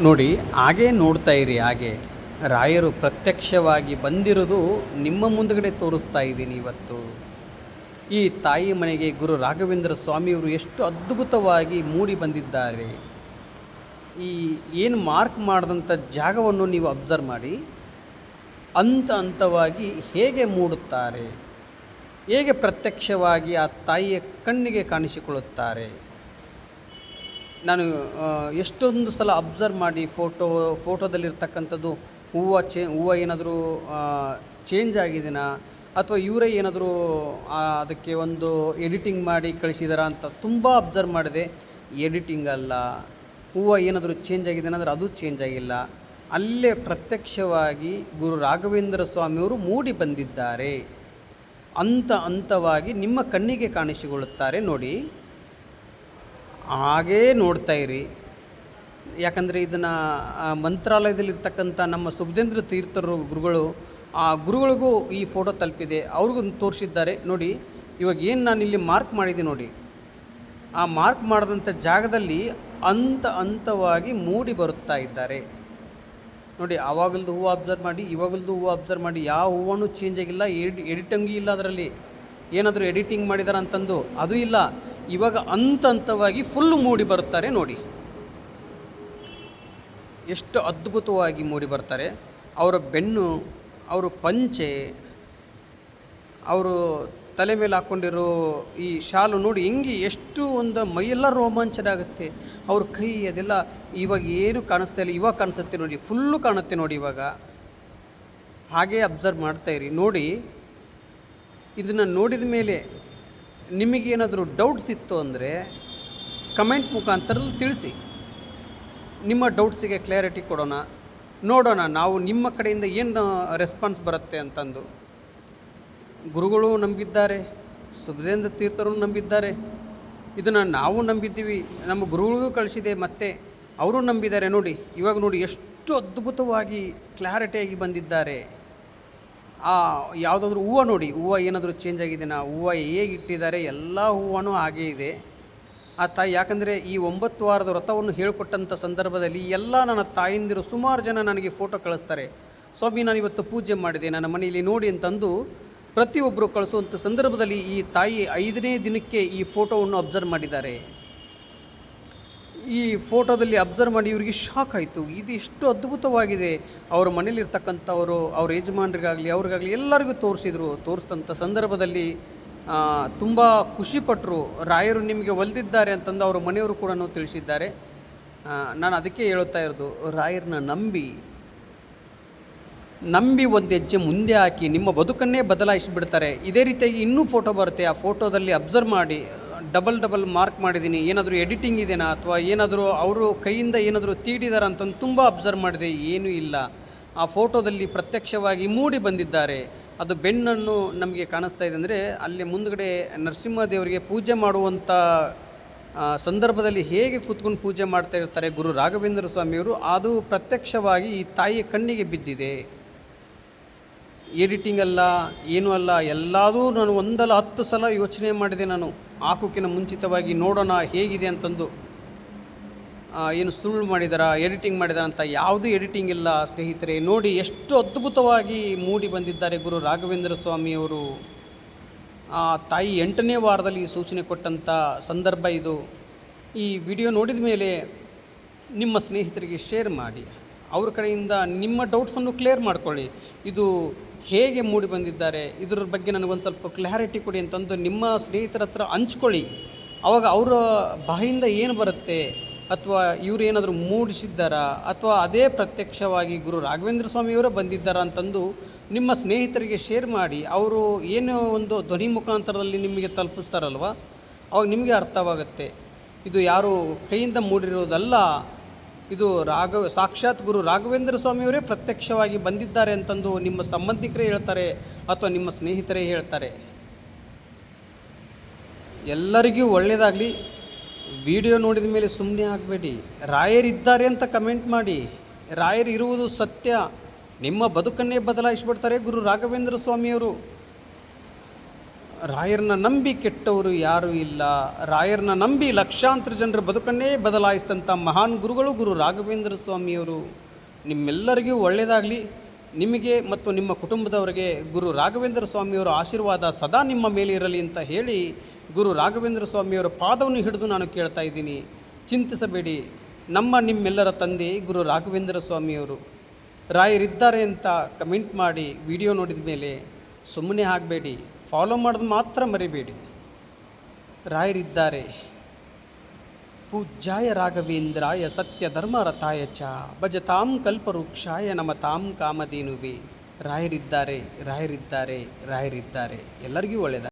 ನೋಡಿ, ಹಾಗೇ ನೋಡ್ತಾ ಇರಿ, ಹಾಗೆ. ರಾಯರು ಪ್ರತ್ಯಕ್ಷವಾಗಿ ಬಂದಿರೋದು ನಿಮ್ಮ ಮುಂದುಗಡೆ ತೋರಿಸ್ತಾ ಇದ್ದೀನಿ ಇವತ್ತು. ಈ ತಾಯಿ ಮನೆಗೆ ಗುರು ರಾಘವೇಂದ್ರ ಸ್ವಾಮಿಯವರು ಎಷ್ಟು ಅದ್ಭುತವಾಗಿ ಮೂಡಿ ಬಂದಿದ್ದಾರೆ. ಈ ಏನು ಮಾರ್ಕ್ ಮಾಡಿದಂಥ ಜಾಗವನ್ನು ನೀವು ಅಬ್ಸರ್ವ್ ಮಾಡಿ. ಹಂತ ಹಂತವಾಗಿ ಹೇಗೆ ಮೂಡುತ್ತಾರೆ. ಹೇಗೆ ಪ್ರತ್ಯಕ್ಷವಾಗಿ ಆ ತಾಯಿಯ ಕಣ್ಣಿಗೆ ಕಾಣಿಸಿಕೊಳ್ಳುತ್ತಾರೆ. ನಾನು ಎಷ್ಟೊಂದು ಸಲ ಅಬ್ಸರ್ವ್ ಮಾಡಿ ಫೋಟೋ, ಫೋಟೋದಲ್ಲಿರ್ತಕ್ಕಂಥದ್ದು, ಹೂವು ಚೇ, ಹೂವು ಏನಾದರೂ ಚೇಂಜ್ ಆಗಿದೆಯಾ ಅಥವಾ ಇವರೇ ಏನಾದರೂ ಅದಕ್ಕೆ ಒಂದು ಎಡಿಟಿಂಗ್ ಮಾಡಿ ಕಳಿಸಿದಾರಾ ಅಂತ ತುಂಬ ಅಬ್ಸರ್ವ್ ಮಾಡಿದೆ. ಎಡಿಟಿಂಗ್ ಅಲ್ಲ. ಹೂವು ಏನಾದರೂ ಚೇಂಜ್ ಆಗಿದೆ ಅಂದರೆ ಅದು ಚೇಂಜ್ ಆಗಿಲ್ಲ. ಅಲ್ಲೇ ಪ್ರತ್ಯಕ್ಷವಾಗಿ ಗುರು ರಾಘವೇಂದ್ರ ಸ್ವಾಮಿಯವರು ಮೂಡಿ ಬಂದಿದ್ದಾರೆ. ಹಂತ ಹಂತವಾಗಿ ನಿಮ್ಮ ಕಣ್ಣಿಗೆ ಕಾಣಿಸಿಕೊಳ್ಳುತ್ತಾರೆ ನೋಡಿ. ಹಾಗೇ ನೋಡ್ತಾ ಇರಿ. ಯಾಕಂದರೆ ಇದನ್ನು ಮಂತ್ರಾಲಯದಲ್ಲಿರ್ತಕ್ಕಂಥ ನಮ್ಮ ಸುಭಜೇಂದ್ರ ತೀರ್ಥರು ಗುರುಗಳು, ಆ ಗುರುಗಳಿಗೂ ಈ ಫೋಟೋ ತಲುಪಿದೆ. ಅವ್ರಿಗೂ ತೋರಿಸಿದ್ದಾರೆ. ನೋಡಿ, ಇವಾಗ ಏನು ನಾನು ಇಲ್ಲಿ ಮಾರ್ಕ್ ಮಾಡಿದೆ ನೋಡಿ. ಆ ಮಾರ್ಕ್ ಮಾಡಿದಂಥ ಜಾಗದಲ್ಲಿ ಹಂತ ಹಂತವಾಗಿ ಮೂಡಿ ಬರುತ್ತಾ ಇದ್ದಾರೆ. ನೋಡಿ ಆವಾಗಲ್ದು ಹೂವು ಅಬ್ಸರ್ವ್ ಮಾಡಿ, ಇವಾಗಲ್ದು ಹೂವು ಅಬ್ಸರ್ವ್ ಮಾಡಿ, ಯಾವ ಹೂವೂ ಚೇಂಜ್ ಆಗಿಲ್ಲ. ಎಡಿ, ಎಡಿಟಿಂಗ್ ಇಲ್ಲ ಅದರಲ್ಲಿ. ಏನಾದರೂ ಎಡಿಟಿಂಗ್ ಮಾಡಿದಾರ ಅಂತಂದು ಅದು ಇಲ್ಲ. ಇವಾಗ ಹಂತ ಹಂತವಾಗಿ ಫುಲ್ ಮೂಡಿ ಬರುತ್ತಾರೆ ನೋಡಿ. ಎಷ್ಟು ಅದ್ಭುತವಾಗಿ ಮೂಡಿ ಬರ್ತಾರೆ. ಅವರ ಬೆನ್ನು, ಅವರು ಪಂಚೆ, ಅವರು ತಲೆ ಮೇಲೆ ಹಾಕ್ಕೊಂಡಿರೋ ಈ ಶಾಲು ನೋಡಿ ಹೆಂಗೆ ಎಷ್ಟು ಒಂದು ಮೈಯೆಲ್ಲ ರೋಮಾಂಚನ ಆಗುತ್ತೆ. ಅವ್ರ ಕೈ ಅದೆಲ್ಲ ಇವಾಗ ಏನು ಕಾಣಿಸ್ತಾ ಇಲ್ಲ, ಇವಾಗ ಕಾಣಿಸುತ್ತೆ ನೋಡಿ ಫುಲ್ಲು ಕಾಣುತ್ತೆ ನೋಡಿ ಇವಾಗ. ಹಾಗೇ ಅಬ್ಸರ್ವ್ ಮಾಡ್ತಾಯಿರಿ ನೋಡಿ, ಇದನ್ನು ನೋಡಿದ ಮೇಲೆ ನಿಮಗೇನಾದರೂ ಡೌಟ್ಸ್ ಇತ್ತು ಅಂದರೆ ಕಮೆಂಟ್ ಮುಖಾಂತರ ತಿಳಿಸಿ. ನಿಮ್ಮ ಡೌಟ್ಸಿಗೆ ಕ್ಲಾರಿಟಿ ಕೊಡೋಣ. ನೋಡೋಣ, ನಾವು ನಿಮ್ಮ ಕಡೆಯಿಂದ ಏನು ರೆಸ್ಪಾನ್ಸ್ ಬರುತ್ತೆ ಅಂತಂದು. ಗುರುಗಳು ನಂಬಿದ್ದಾರೆ ಸುಬ್ಧೇಂದ್ರ ತೀರ್ಥರು ನಂಬಿದ್ದಾರೆ. ಇದನ್ನು ನಾವು ನಂಬಿದ್ದೀವಿ, ನಮ್ಮ ಗುರುಗಳಿಗೂ ಕಳಿಸಿದೆ, ಮತ್ತೆ ಅವರು ನಂಬಿದ್ದಾರೆ. ನೋಡಿ, ಇವಾಗ ನೋಡಿ, ಎಷ್ಟು ಅದ್ಭುತವಾಗಿ ಕ್ಲಾರಿಟಿಯಾಗಿ ಬಂದಿದ್ದಾರೆ. ಆ, ಯಾವುದಾದ್ರೂ ಹೂವು ನೋಡಿ, ಹೂವು ಏನಾದರೂ ಚೇಂಜ್ ಆಗಿದೆಯಾ ಹೂವು ಹೇಗೆ ಇಟ್ಟಿದ್ದಾರೆ? ಎಲ್ಲ ಹೂವನೂ ಹಾಗೇ ಇದೆ. ಆ ತಾಯಿ, ಯಾಕಂದರೆ ಈ ಒಂಬತ್ತು ವಾರದ ವ್ರತವನ್ನು ಹೇಳಿಕೊಟ್ಟಂಥ ಸಂದರ್ಭದಲ್ಲಿ ಎಲ್ಲ ನನ್ನ ತಾಯಿಂದಿರು ಸುಮಾರು ಜನ ನನಗೆ ಫೋಟೋ ಕಳಿಸ್ತಾರೆ. ಸ್ವಾಮಿ ನಾನು ಇವತ್ತು ಪೂಜೆ ಮಾಡಿದೆ, ನನ್ನ ಮನೆಯಲ್ಲಿ ನೋಡಿ ಅಂತಂದು ಪ್ರತಿಯೊಬ್ಬರು ಕಳಿಸುವಂಥ ಸಂದರ್ಭದಲ್ಲಿ ಈ ತಾಯಿ ಐದನೇ ದಿನಕ್ಕೆ ಈ ಫೋಟೋವನ್ನು ಅಬ್ಸರ್ವ್ ಮಾಡಿದ್ದಾರೆ. ಈ ಫೋಟೋದಲ್ಲಿ ಅಬ್ಸರ್ವ್ ಮಾಡಿ ಇವರಿಗೆ ಶಾಕ್ ಆಯಿತು. ಇದು ಎಷ್ಟು ಅದ್ಭುತವಾಗಿದೆ. ಅವರ ಮನೇಲಿರ್ತಕ್ಕಂಥವರು, ಅವ್ರ ಯಜಮಾನರಿಗಾಗಲಿ, ಅವ್ರಿಗಾಗಲಿ ಎಲ್ಲರಿಗೂ ತೋರಿಸಿದ್ರು. ತೋರಿಸಿದಂಥ ಸಂದರ್ಭದಲ್ಲಿ ತುಂಬ ಖುಷಿಪಟ್ಟರು ರಾಯರು ನಿಮಗೆ ಒಲ್ದಿದ್ದಾರೆ ಅಂತಂದು ಅವರ ಮನೆಯವರು ಕೂಡ ತಿಳಿಸಿದ್ದಾರೆ. ನಾನು ಅದಕ್ಕೆ ಹೇಳುತ್ತಾ ಇರೋದು, ರಾಯರನ್ನ ನಂಬಿ ನಂಬಿ ಒಂದು ಹೆಜ್ಜೆ ಮುಂದೆ ಹಾಕಿ ನಿಮ್ಮ ಬದುಕನ್ನೇ ಬದಲಾಯಿಸಿಬಿಡ್ತಾರೆ. ಇದೇ ರೀತಿಯಾಗಿ ಇನ್ನೂ ಫೋಟೋ ಬರುತ್ತೆ. ಆ ಫೋಟೋದಲ್ಲಿ ಅಬ್ಸರ್ವ್ ಮಾಡಿ ಡಬಲ್ ಡಬಲ್ ಮಾರ್ಕ್ ಮಾಡಿದ್ದೀನಿ. ಏನಾದರೂ ಎಡಿಟಿಂಗ್ ಇದೆಯಾ ಅಥವಾ ಏನಾದರೂ ಅವರು ಕೈಯಿಂದ ಏನಾದರೂ ತೀಡಿದಾರ ಅಂತಂದು ತುಂಬ ಅಬ್ಸರ್ವ್ ಮಾಡಿದೆ. ಏನೂ ಇಲ್ಲ. ಆ ಫೋಟೋದಲ್ಲಿ ಪ್ರತ್ಯಕ್ಷವಾಗಿ ಮೂಡಿ ಬಂದಿದ್ದಾರೆ. ಅದು ಬೆನ್ನನ್ನು ನಮಗೆ ಕಾಣಿಸ್ತಾ ಇದೆ ಅಂದರೆ ಅಲ್ಲಿ ಮುಂದಗಡೆ ನರಸಿಂಹದೇವರಿಗೆ ಪೂಜೆ ಮಾಡುವಂಥ ಸಂದರ್ಭದಲ್ಲಿ ಹೇಗೆ ಕೂತ್ಕೊಂಡು ಪೂಜೆ ಮಾಡ್ತಾ ಇರ್ತಾರೆ ಗುರು ರಾಘವೇಂದ್ರ ಸ್ವಾಮಿಯವರು, ಅದು ಪ್ರತ್ಯಕ್ಷವಾಗಿ ಈ ತಾಯಿಯ ಕಣ್ಣಿಗೆ ಬಿದ್ದಿದೆ. ಎಡಿಟಿಂಗ್ ಅಲ್ಲ, ಏನೂ ಅಲ್ಲ, ಎಲ್ಲದೂ ನಾನು ಒಂದಲ್ಲ ಹತ್ತು ಸಲ ಯೋಚನೆ ಮಾಡಿದೆ ನಾನು. ಹಾಕೋಕ್ಕಿಂತ ಮುಂಚಿತವಾಗಿ ನೋಡೋಣ ಹೇಗಿದೆ ಅಂತಂದು ಏನು ಸುಳ್ಳು ಮಾಡಿದಾರ ಎಡಿಟಿಂಗ್ ಮಾಡಿದಾರ ಅಂತ ಯಾವುದೂ ಎಡಿಟಿಂಗ್ ಇಲ್ಲ ಸ್ನೇಹಿತರೆ. ನೋಡಿ ಎಷ್ಟು ಅದ್ಭುತವಾಗಿ ಮೂಡಿ ಬಂದಿದ್ದಾರೆ ಗುರು ರಾಘವೇಂದ್ರ ಸ್ವಾಮಿಯವರು ಆ, ತಾಯಿ ಎಂಟನೇ ವಾರದಲ್ಲಿ ಸೂಚನೆ ಕೊಟ್ಟಂಥ ಸಂದರ್ಭ ಇದು. ಈ ವಿಡಿಯೋ ನೋಡಿದ ಮೇಲೆ ನಿಮ್ಮ ಸ್ನೇಹಿತರಿಗೆ ಶೇರ್ ಮಾಡಿ. ಅವ್ರ ಕಡೆಯಿಂದ ನಿಮ್ಮ ಡೌಟ್ಸನ್ನು ಕ್ಲಿಯರ್ ಮಾಡ್ಕೊಳ್ಳಿ. ಇದು ಹೇಗೆ ಮೂಡಿ ಬಂದಿದ್ದಾರೆ, ಇದ್ರ ಬಗ್ಗೆ ನನಗೊಂದು ಸ್ವಲ್ಪ ಕ್ಲಾರಿಟಿ ಕೊಡಿ ಅಂತಂದು ನಿಮ್ಮ ಸ್ನೇಹಿತರ ಹತ್ರ ಹಂಚ್ಕೊಳ್ಳಿ. ಅವಾಗ ಅವರ ಬಾಯಿಂದ ಏನು ಬರುತ್ತೆ, ಅಥವಾ ಇವರು ಏನಾದರೂ ಮೂಡಿಸಿದ್ದಾರಾ, ಅಥವಾ ಅದೇ ಪ್ರತ್ಯಕ್ಷವಾಗಿ ಗುರು ರಾಘವೇಂದ್ರ ಸ್ವಾಮಿಯವರೇ ಬಂದಿದ್ದಾರಾ ಅಂತಂದು ನಿಮ್ಮ ಸ್ನೇಹಿತರಿಗೆ ಶೇರ್ ಮಾಡಿ, ಅವರು ಏನೋ ಒಂದು ಧ್ವನಿ ಮುಖಾಂತರದಲ್ಲಿ ನಿಮಗೆ ತಲುಪಿಸ್ತಾರಲ್ವ, ಅವಾಗ ನಿಮಗೆ ಅರ್ಥವಾಗುತ್ತೆ. ಇದು ಯಾರು ಕೈಯಿಂದ ಮೂಡಿರೋದಲ್ಲ ಇದು ರಾಘವ, ಸಾಕ್ಷಾತ್ ಗುರು ರಾಘವೇಂದ್ರ ಸ್ವಾಮಿಯವರೇ ಪ್ರತ್ಯಕ್ಷವಾಗಿ ಬಂದಿದ್ದಾರೆ ಅಂತಂದು ನಿಮ್ಮ ಸಂಬಂಧಿಕರೇ ಹೇಳ್ತಾರೆ ಅಥವಾ ನಿಮ್ಮ ಸ್ನೇಹಿತರೇ ಹೇಳ್ತಾರೆ? ಎಲ್ಲರಿಗೂ ಒಳ್ಳೆಯದಾಗಲಿ ವಿಡಿಯೋ ನೋಡಿದ ಮೇಲೆ ಸುಮ್ಮನೆ ಆಗಬೇಡಿ. ರಾಯರಿದ್ದಾರೆ ಅಂತ ಕಮೆಂಟ್ ಮಾಡಿ. ರಾಯರಿರುವುದು ಸತ್ಯ. ನಿಮ್ಮ ಬದುಕನ್ನೇ ಬದಲಾಯಿಸ್ಬಿಡ್ತಾರೆ ಗುರು ರಾಘವೇಂದ್ರ ಸ್ವಾಮಿಯವರು. ರಾಯರನ್ನ ನಂಬಿ ಕೆಟ್ಟವರು ಯಾರೂ ಇಲ್ಲ. ರಾಯರನ್ನ ನಂಬಿ ಲಕ್ಷಾಂತರ ಜನರ ಬದುಕನ್ನೇ ಬದಲಾಯಿಸಿದಂಥ ಮಹಾನ್ ಗುರುಗಳು ಗುರು ರಾಘವೇಂದ್ರ ಸ್ವಾಮಿಯವರು. ನಿಮ್ಮೆಲ್ಲರಿಗೂ ಒಳ್ಳೆಯದಾಗಲಿ. ನಿಮಗೆ ಮತ್ತು ನಿಮ್ಮ ಕುಟುಂಬದವರಿಗೆ ಗುರು ರಾಘವೇಂದ್ರ ಸ್ವಾಮಿಯವರ ಆಶೀರ್ವಾದ ಸದಾ ನಿಮ್ಮ ಮೇಲೆ ಇರಲಿ ಅಂತ ಹೇಳಿ ಗುರು ರಾಘವೇಂದ್ರ ಸ್ವಾಮಿಯವರ ಪಾದವನ್ನು ಹಿಡಿದು ನಾನು ಕೇಳ್ತಾ ಇದ್ದೀನಿ. ಚಿಂತಿಸಬೇಡಿ. ನಮ್ಮ ನಿಮ್ಮೆಲ್ಲರ ತಂದೆ ಗುರು ರಾಘವೇಂದ್ರ ಸ್ವಾಮಿಯವರು. ರಾಯರಿದ್ದಾರೆ ಅಂತ ಕಮೆಂಟ್ ಮಾಡಿ ವಿಡಿಯೋ ನೋಡಿದ ಮೇಲೆ ಸುಮ್ಮನೆ ಆಗಬೇಡಿ. ಫಾಲೋ ಮಾಡೋದು ಮಾತ್ರ ಮರಿಬೇಡಿ. ರಾಯರಿದ್ದಾರೆ. ಪೂಜ್ಯಾಯ ರಾಘವೇಂದ್ರಾಯ ಸತ್ಯ ಧರ್ಮರಥಾಯ ಚ ಭಜತಾಂ ಕಲ್ಪವೃಕ್ಷಾಯ ನಮತಾಂ ಕಾಮಧೇನುವೆ. ರಾಯರಿದ್ದಾರೆ ರಾಯರಿದ್ದಾರೆ ರಾಯರಿದ್ದಾರೆ. ಎಲ್ಲರಿಗೂ ಒಳ್ಳೆಯದ